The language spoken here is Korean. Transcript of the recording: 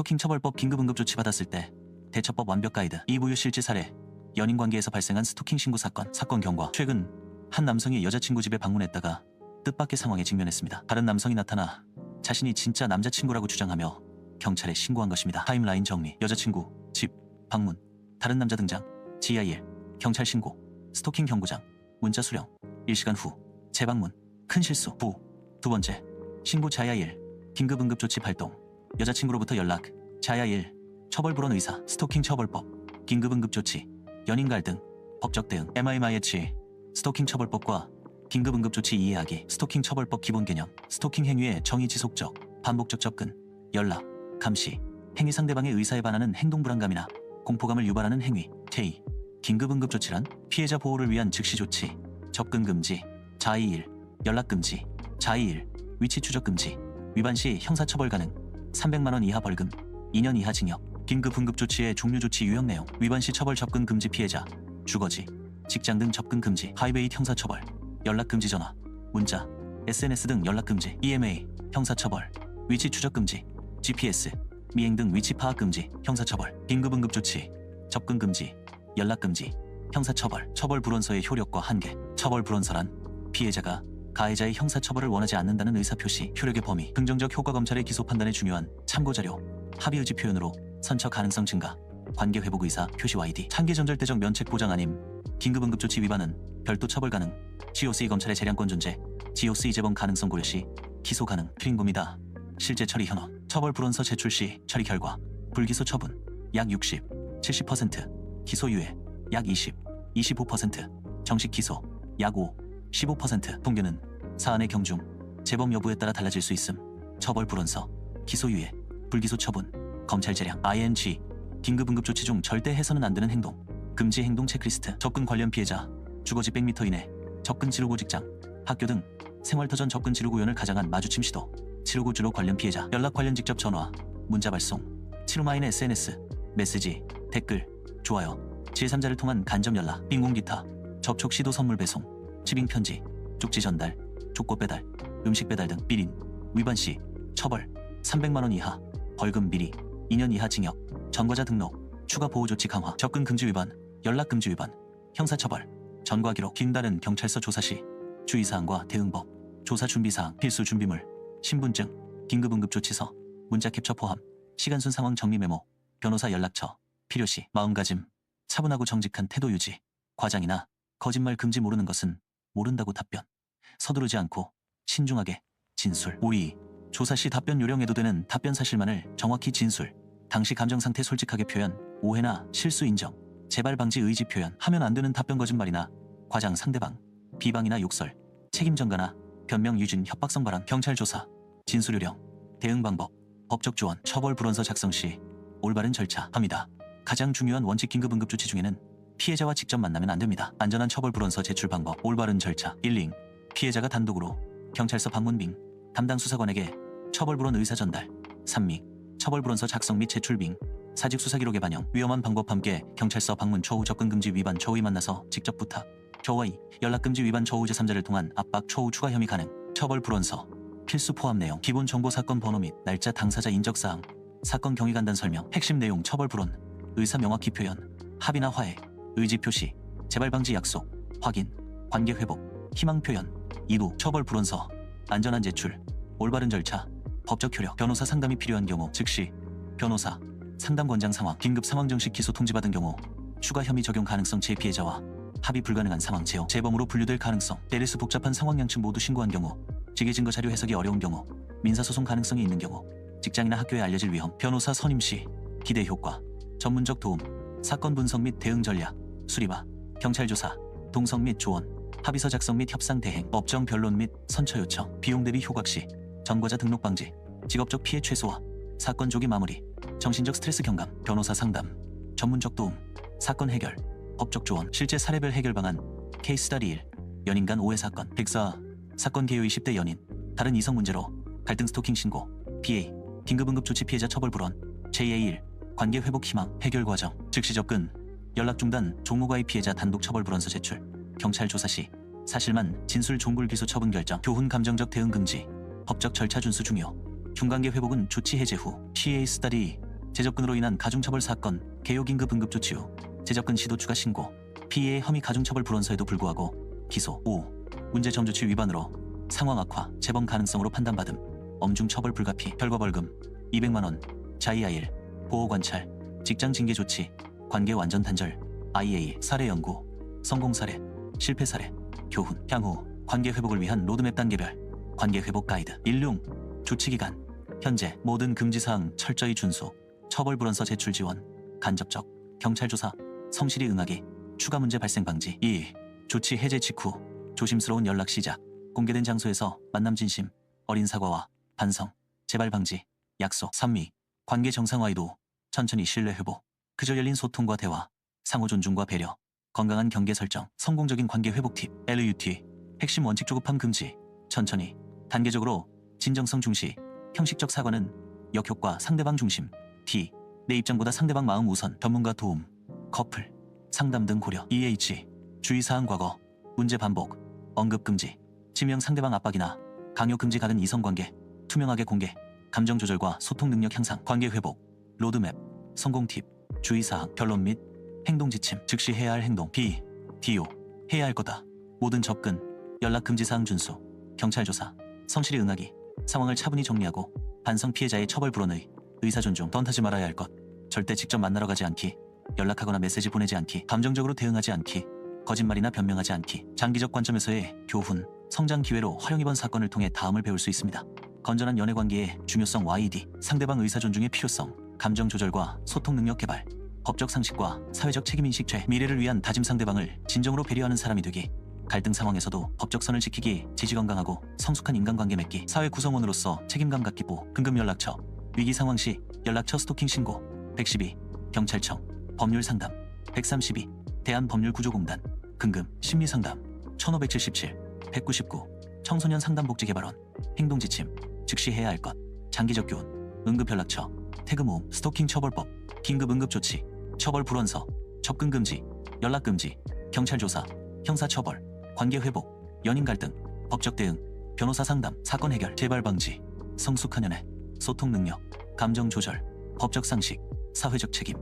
스토킹 처벌법 긴급응급 조치 받았을 때 대처법 완벽 가이드 이부유 실제 사례 연인 관계에서 발생한 스토킹 신고 사건 사건 경과. 최근 한 남성이 여자친구 집에 방문했다가 뜻밖의 상황에 직면했습니다. 다른 남성이 나타나 자신이 진짜 남자친구라고 주장하며 경찰에 신고한 것입니다. 타임라인 정리. 여자친구 집 방문 다른 남자 등장. GIL 경찰 신고 스토킹 경고장 문자 수령. 1시간 후 재방문 큰 실수. 부 두 번째 신고 자야일. 긴급응급 조치 발동 여자친구로부터 연락 자야 일 처벌 불원 의사 스토킹 처벌법 긴급 응급 조치 연인 갈등 법적 대응 MIMIH 스토킹 처벌법과 긴급 응급 조치 이해하기 스토킹 처벌법 기본 개념 스토킹 행위의 정의 지속적 반복적 접근 연락 감시 행위 상대방의 의사에 반하는 행동 불안감이나 공포감을 유발하는 행위 제2 긴급 응급 조치란 피해자 보호를 위한 즉시 조치 접근 금지 자의 일 연락 금지 자의 일 위치 추적 금지 위반 시 형사처벌 가능 300만 원 이하 벌금 2년 이하 징역 긴급 응급 조치의 종류 조치 유형 내용 위반 시 처벌 접근 금지 피해자 주거지 직장 등 접근 금지 하이웨이 형사 처벌 연락 금지 전화 문자 SNS 등 연락 금지 EMA 형사 처벌 위치 추적 금지 GPS 미행 등 위치 파악 금지 형사 처벌 긴급 응급 조치 접근 금지 연락 금지 형사 처벌 처벌 불원서의 효력과 한계 처벌 불원서란 피해자가 가해자의 형사처벌을 원하지 않는다는 의사표시 효력의 범위 긍정적 효과 검찰의 기소 판단에 중요한 참고자료 합의 의지 표현으로 선처 가능성 증가 관계 회복 의사 표시 YD 창기 전절대적 면책 보장 아님 긴급응급 조치 위반은 별도 처벌 가능 GOC 검찰의 재량권 존재 GOC 재범 가능성 고려 시 기소 가능 트링곰이다. 실제 처리 현황 처벌 불원서 제출 시 처리 결과 불기소 처분 약 60, 70% 기소 유예 약 20, 25% 정식 기소 약 5, 15% 통계는 사안의 경중 재범 여부에 따라 달라질 수 있음. 처벌 불원서 기소 유예 불기소 처분 검찰 재량 ING 긴급응급 조치 중 절대 해서는 안 되는 행동 금지 행동 체크리스트 접근 관련 피해자 주거지 100m 이내 접근 지르고 직장 학교 등 생활터전 접근 지르고 요원을 가장한 마주침 시도 치르고 주로 관련 피해자 연락 관련 직접 전화 문자 발송 치루마인 SNS 메시지 댓글 좋아요 제3자를 통한 간접 연락 인공 기타 접촉 시도 선물 배송 치빙 편지 쪽지 전달 족고 배달 음식 배달 등 비린 위반 시 처벌 300만 원 이하 벌금 미리 2년 이하 징역 전과자 등록 추가 보호 조치 강화 접근 금지 위반 연락 금지 위반 형사 처벌 전과 기록 긴 다른 경찰서 조사 시 주의 사항과 대응법 조사 준비 사항 필수 준비물 신분증 긴급 응급 조치서 문자 캡처 포함 시간순 상황 정리 메모 변호사 연락처 필요시 마음가짐 차분하고 정직한 태도 유지 과장이나 거짓말 금지 모르는 것은 모른다고 답변. 서두르지 않고 신중하게 진술. 5위 조사 시 답변 요령해도 되는 답변 사실만을 정확히 진술. 당시 감정 상태 솔직하게 표현. 오해나 실수 인정. 재발 방지 의지 표현. 하면 안 되는 답변 거짓말이나 과장 상대방 비방이나 욕설 책임 전가나 변명 유진 협박성 발언. 경찰 조사. 진술 요령. 대응 방법. 법적 조언. 처벌 불원서 작성 시 올바른 절차 합니다. 가장 중요한 원칙 긴급 응급 조치 중에는 피해자와 직접 만나면 안 됩니다. 안전한 처벌 불원서 제출 방법, 올바른 절차, 1링, 피해자가 단독으로. 경찰서 방문 빙, 담당 수사관에게 처벌 불원 의사 전달, 3미, 처벌 불원서 작성 및 제출 빙, 사직 수사 기록의 반영, 위험한 방법 함께 경찰서 방문 초후 접근 금지 위반 초의 만나서 직접 부탁, 초의 연락 금지 위반 초후 제3자를 통한 압박 초후 추가 혐의 가능, 처벌 불원서, 필수 포함 내용, 기본 정보 사건 번호 및 날짜 당사자 인적 사항, 사건 경위 간단 설명, 핵심 내용 처벌 불원, 의사 명확히 표현, 합의나 화해, 의지 표시, 재발 방지 약속, 확인, 관계 회복, 희망 표현, 이부, 처벌 불원서, 안전한 제출, 올바른 절차, 법적 효력, 변호사 상담이 필요한 경우 즉시 변호사, 상담권장 상황, 긴급 상황 정식 기소 통지받은 경우 추가 혐의 적용 가능성 제 피해자와 합의 불가능한 상황 제어, 재범으로 분류될 가능성, 때리스 복잡한 상황 양측 모두 신고한 경우, 직계 증거 자료 해석이 어려운 경우, 민사소송 가능성이 있는 경우, 직장이나 학교에 알려질 위험, 변호사 선임 시 기대 효과, 전문적 도움, 사건 분석 및 대응 전략, 수리바, 경찰 조사, 동성 및 조언, 합의서 작성 및 협상 대행, 업종 변론 및 선처 요청, 비용 대비 효각 시, 전과자 등록 방지, 직업적 피해 최소화, 사건 조기 마무리, 정신적 스트레스 경감, 변호사 상담, 전문적 도움, 사건 해결, 법적 조언, 실제 사례별 해결 방안, 케이스 스타디 1, 연인 간 오해 사건, 104, 사건 개요 20대 연인, 다른 이성 문제로 갈등 스토킹 신고, BA, 긴급응급 조치 피해자 처벌 불원, JA1, 관계 회복 희망, 해결 과정, 즉시 접근, 연락 중단, 종무과의 피해자 단독 처벌 불원서 제출, 경찰 조사 시 사실만 진술 종불 기소 처분 결정, 교훈 감정적 대응 금지, 법적 절차 준수 중요, 흉관계 회복은 조치 해제 후 CA 스타디 제접근으로 인한 가중처벌 사건, 개요긴급 응급조치 후 제접근 시도 추가 신고, 피해의 혐의 가중처벌 불원서에도 불구하고 기소 5. 문제 점조치 위반으로 상황 악화, 재범 가능성으로 판단받음, 엄중 처벌 불가피, 결과 벌금 200만 원, 자이아일, 보호 관찰, 직장 징계 조치, 관계 완전 단절, IA 사례 연구, 성공 사례, 실패 사례, 교훈, 향후 관계 회복을 위한 로드맵 단계별 관계 회복 가이드, 일용 조치 기간, 현재 모든 금지 사항 철저히 준수, 처벌 불원서 제출 지원, 간접적 경찰 조사, 성실히 응하기, 추가 문제 발생 방지. 2. 조치 해제 직후 조심스러운 연락 시작. 공개된 장소에서 만남 진심, 어린 사과와 반성, 재발 방지, 약속. 3위. 관계 정상화 이도 천천히 신뢰 회복. 그저 열린 소통과 대화, 상호 존중과 배려, 건강한 경계 설정, 성공적인 관계 회복 팁. LUT. 핵심 원칙 조급함 금지. 천천히, 단계적으로 진정성 중시, 형식적 사과는 역효과 상대방 중심. D. 내 입장보다 상대방 마음 우선, 전문가 도움, 커플, 상담 등 고려. EH. 주의사항 과거, 문제 반복, 언급 금지, 지명 상대방 압박이나 강요 금지 가는 이성 관계, 투명하게 공개, 감정 조절과 소통 능력 향상, 관계 회복, 로드맵, 성공 팁, 주의사항, 결론 및 행동 지침, 즉시 해야 할 행동, B, DO, 해야 할 거다, 모든 접근, 연락 금지 사항 준수, 경찰 조사, 성실히 응하기, 상황을 차분히 정리하고 반성 피해자의 처벌 불원의 의사 존중, 던타지 말아야 할 것, 절대 직접 만나러 가지 않기, 연락하거나 메시지 보내지 않기, 감정적으로 대응하지 않기, 거짓말이나 변명하지 않기, 장기적 관점에서의 교훈, 성장 기회로 활용 이번 사건을 통해 다음을 배울 수 있습니다. 건전한 연애 관계의 중요성 YD, 상대방 의사 존중의 필요성, 감정 조절과 소통 능력 개발, 법적 상식과 사회적 책임 인식 죄, 미래를 위한 다짐 상대방을 진정으로 배려하는 사람이 되기, 갈등 상황에서도 법적 선을 지키기, 지지 건강하고 성숙한 인간관계 맺기, 사회 구성원으로서 책임감 갖기 보, 금금 연락처, 위기 상황 시 연락처 스토킹 신고, 112, 경찰청, 법률 상담, 132, 대한법률구조공단, 금금, 심리상담, 1577, 199, 청소년 상담복지개발원, 행동지침, 즉시 해야 할 것, 장기적 교훈, 응급연락처, 태그 모음, 스토킹 처벌법, 긴급 응급 조치, 처벌 불원서, 접근 금지, 연락 금지, 경찰 조사, 형사 처벌, 관계 회복, 연인 갈등, 법적 대응, 변호사 상담, 사건 해결, 재발 방지, 성숙한 연애, 소통 능력, 감정 조절, 법적 상식, 사회적 책임.